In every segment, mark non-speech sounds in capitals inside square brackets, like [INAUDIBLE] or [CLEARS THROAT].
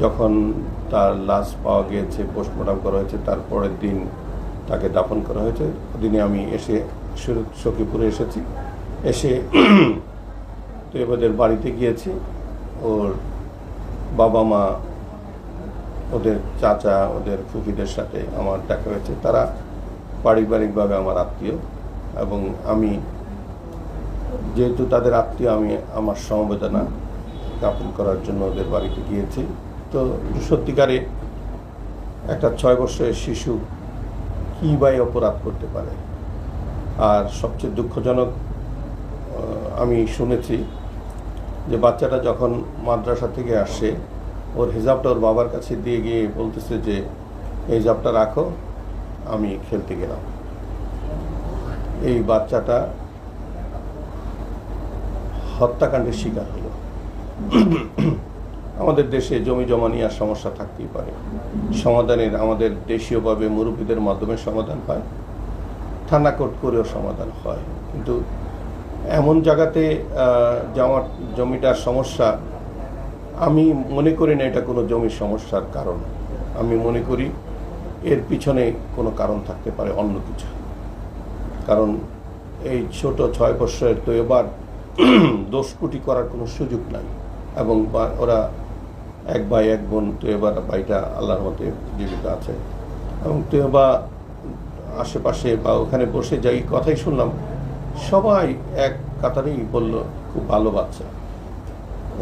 যখন তার লাশ পাওয়া গিয়েছে পোস্টমর্টম করা হয়েছে তারপরের দিন তাকে দাফন করা হয়েছে। দিনে আমি এসে সখীপুরে এসেছি। এসে [CLEARS THROAT] এবাদের বাড়িতে গিয়েছি। ওর বাবা মা, ওদের চাচা, ওদের ফুফিদের সাথে আমার দেখা হয়েছে। তারা পারিবারিকভাবে আমার আত্মীয় এবং আমি যেহেতু তাদের আত্মীয়, আমি আমার সমবেদনা জ্ঞাপন করার জন্য ওদের বাড়িতে গিয়েছি। তো সত্যিকারে একটা ছয় বছরের শিশু কী বাই অপরাধ করতে পারে? আর সবচেয়ে দুঃখজনক আমি শুনেছি যে বাচ্চাটা যখন মাদ্রাসা থেকে আসে, ওর হিজাবটা ওর বাবার কাছে দিয়ে গিয়ে বলতেছে যে হিজাবটা রাখো, আমি খেলতে গেলাম। এই বাচ্চাটা হত্যাকাণ্ডের শিকার হলো। আমাদের দেশে জমি জমা নেওয়ার সমস্যা থাকতেই পারে। সমাধানের আমাদের দেশীয়ভাবে মুরব্বীদের মাধ্যমে সমাধান হয়, থানা কোর্ট করেও সমাধান হয়। কিন্তু এমন জায়গাতে যাওয়ার জমিটার সমস্যা, আমি মনে করি না এটা কোনো জমির সমস্যার কারণ। আমি মনে করি এর পিছনে কোনো কারণ থাকতে পারে অন্য কিছু। কারণ এই ছোট ছয় বৎসরের তো এবার দোষ দোষকুটি করার কোনো সুযোগ নাই এবং ওরা এক ভাই, এক বোন তো এবার ভাইটা আল্লাহর মতে জীবিত আছে। এবং তো বা আশেপাশে বা ওখানে বসে যাই কথাই শুনলাম, সবাই এক কাতারেই বলল, খুব ভালো বাচ্চা।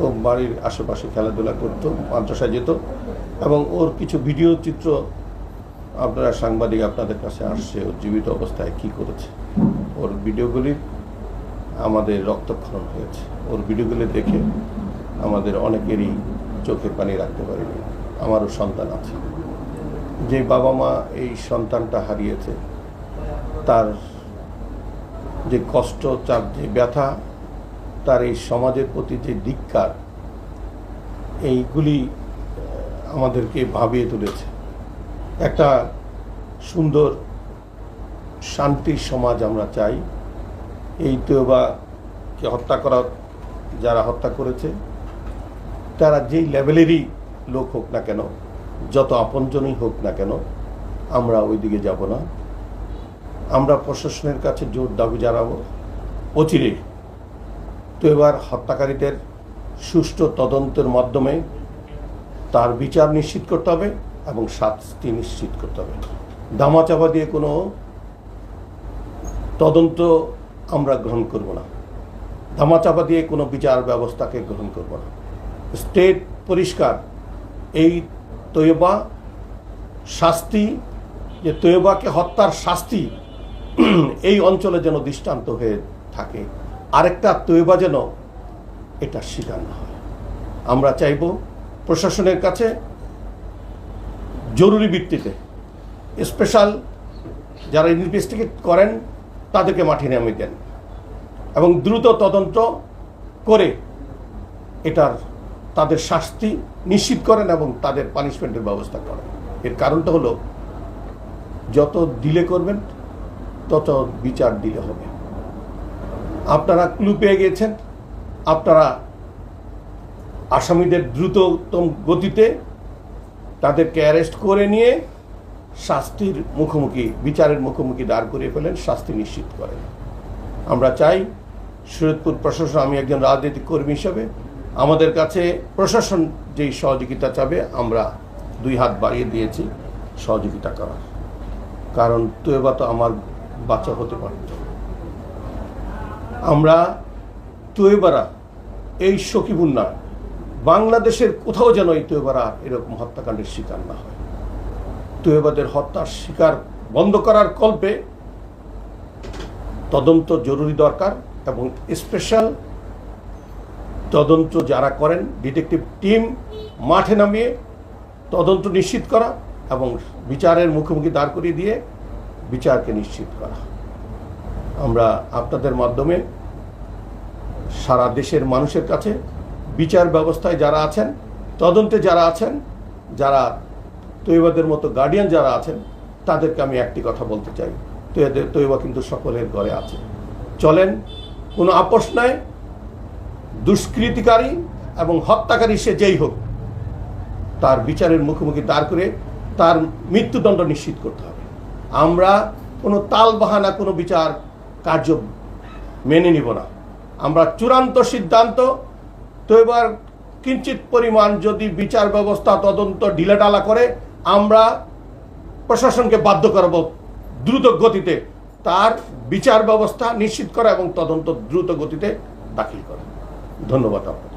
ও বাড়ির আশেপাশে খেলাধুলা করতো, মাদ্রাসায় যেত এবং ওর কিছু ভিডিও চিত্র আপনারা সাংবাদিক আপনাদের কাছে আসছে ওর জীবিত অবস্থায় কি করেছে। ওর ভিডিওগুলি আমাদের রক্তক্ষরণ হয়েছে। ওর ভিডিওগুলি দেখে আমাদের অনেকেরই চোখে পানি রাখতে পারিনি। আমারও সন্তান আছে। যে বাবা মা এই সন্তানটা হারিয়েছে, তার যে কষ্ট, তার যে ব্যথা, তার এই সমাজের প্রতি যে ধিক্কার, এইগুলি আমাদেরকে ভাবিয়ে তুলেছে। একটা সুন্দর শান্তির সমাজ আমরা চাই। এই তোবাকে হত্যা করা, যারা হত্যা করেছে তারা যেই লেভেলেরই লোক হোক না কেন, যত আপনজনই হোক না কেন, আমরা ওই দিকে যাব না। আমরা প্রশাসনের কাছে জোর দাবি জানাব। অচিরে। তো এবার হত্যাকারীদের সুষ্ঠু তদন্তের মাধ্যমে তার বিচার নিশ্চিত করতে হবে এবং শাস্তি নিশ্চিত করতে হবে। দামাচাপা দিয়ে কোনো তদন্ত আমরা গ্রহণ করব না। ধামাচাপা দিয়ে কোনো বিচার ব্যবস্থাকে গ্রহণ করব না। স্টেট পরিষ্কার। এই তৈবা শাস্তি, যে তৈবাকে হত্যার শাস্তি, এই অঞ্চলে যেন দৃষ্টান্ত হয়ে থাকে। আরেকটা তৈবা যেন এটা স্বীকার না হয়। আমরা চাইব প্রশাসনের কাছে জরুরি ভিত্তিতে স্পেশাল যারা ইনভেস্টিগেট করেন, তাদেরকে মাঠে নামিয়ে দেন এবং দ্রুত তদন্ত করে এটার তাদের শাস্তি নিশ্চিত করেন এবং তাদের পানিশমেন্টের ব্যবস্থা করেন। এর কারণটা হলো, যত ডিলে করবেন, তত বিচার দিলে হবে। আপনারা ক্লু পেয়ে গেছেন। আপনারা আসামিদের দ্রুততম গতিতে তাদেরকে অ্যারেস্ট করে নিয়ে শাস্তির মুখোমুখি, বিচারের মুখোমুখি দাঁড় করিয়ে ফেলেন, শাস্তি নিশ্চিত করেন। আমরা চাই শরীয়তপুর প্রশাসন, আমি একজন রাজনৈতিক কর্মী হিসাবে আমাদের কাছে প্রশাসন যেই সহযোগিতা চাবে, আমরা দুই হাত বাড়িয়ে দিয়েছি সহযোগিতা করার। কারণ তুয়েবা তো আমার বাচ্চা হতে পারত আমরা তুয়েবারা এই সখীপুর না বাংলাদেশের কোথাও যেন এই তুয়েবারা এরকম হত্যাকাণ্ডের শিকার না হয়। তুয়েবাদের হত্যার শিকার বন্ধ করার কল্পে তদন্ত জরুরি দরকার এবং স্পেশাল তদন্ত যারা করেন ডিটেকটিভ টিম মাঠে নামিয়ে তদন্ত নিশ্চিত করা এবং বিচারের মুখোমুখি দাঁড় করিয়ে দিয়ে বিচারকে নিশ্চিত করা। আমরা আপনাদের মাধ্যমে সারা দেশের মানুষের কাছে বিচার ব্যবস্থায় যারা আছেন, তদন্তে যারা আছেন, যারা তৈবাদের মতো গার্ডিয়ান যারা আছেন, তাদেরকে আমি একটি কথা বলতে চাই। তৈবা কিন্তু সকলের ঘরে আছে। চলেন, কোনো আপোষ নাই। দুষ্কৃতিকারী এবং হত্যাকারী সে যেই হোক, তার বিচারের মুখোমুখি দাঁড় করে তার মৃত্যুদণ্ড নিশ্চিত করতে হবে। আমরা কোনো তাল বাহানা, কোনো বিচার কার্য মেনে নিব না। আমরা চূড়ান্ত সিদ্ধান্ত, তো এবার কিঞ্চিত পরিমাণ যদি বিচার ব্যবস্থা তদন্ত ঢিলাঢালা করে, আমরা প্রশাসনকে বাধ্য করব দ্রুত গতিতে তার বিচার ব্যবস্থা নিশ্চিত করা এবং তদন্ত দ্রুত গতিতে দাখিল করা। ধন্যবাদ আপনাকে।